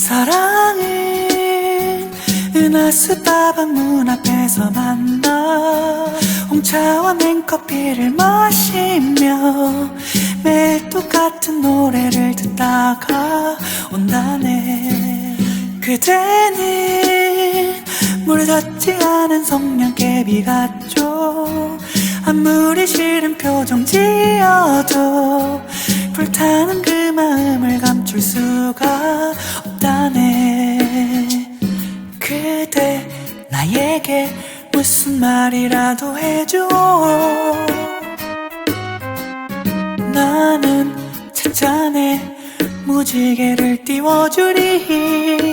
사랑은 은하수 다방 문 앞에서 만나 홍차와 냉커피를 마시며 매일 똑같은 노래를 듣다가 온다네. 그대는 물에 닿지 않은 성냥개비 같죠. 아무리 싫은 표정 지어도 불타는 그 마음을 감출 수가 나에게 무슨 말이라도 해줘. 나는 찬찬해 무지개를 띄워주리.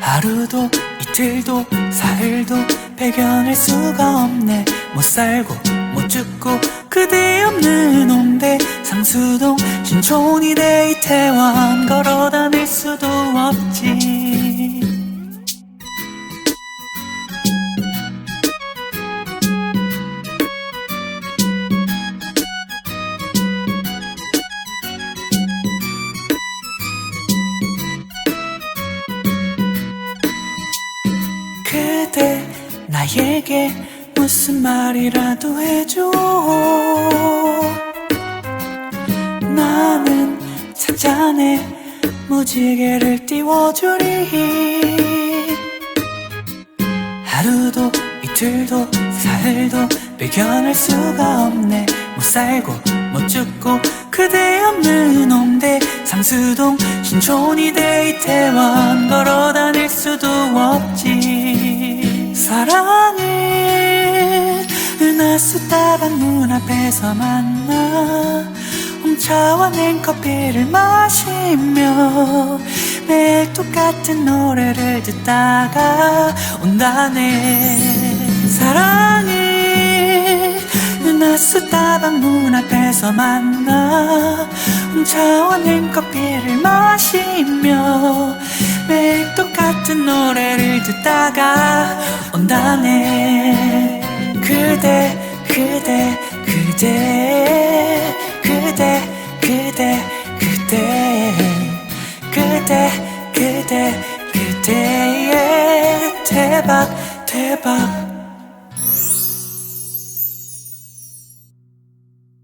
하루도 이틀도 사흘도 배견할 수가 없네. 못 살고 못 죽고 그대 없는 홍대. 상수동 신촌이 내 이태원 걸어 나에게 무슨 말이라도 해줘. 나는 잔잔해 무지개를 띄워주리. 하루도 이틀도 사흘도 배견할 수가 없네. 못 살고 못 죽고 그대 없는 홍대 상수동 신촌이 대 이태원 걸어 다닐 수도 은하수 다방 문 앞에서 만나 홍차와 냉커피를 마시며 매일 똑같은 노래를 듣다가 온다네. 사랑은 은하수 다방 문 앞에서 만나 홍차와 냉커피를 마시며 매일 똑같은 노래를 듣다가 온다네. 그대 그대 그대 그대 그대 그대 그대 그대 그대의 대박 대박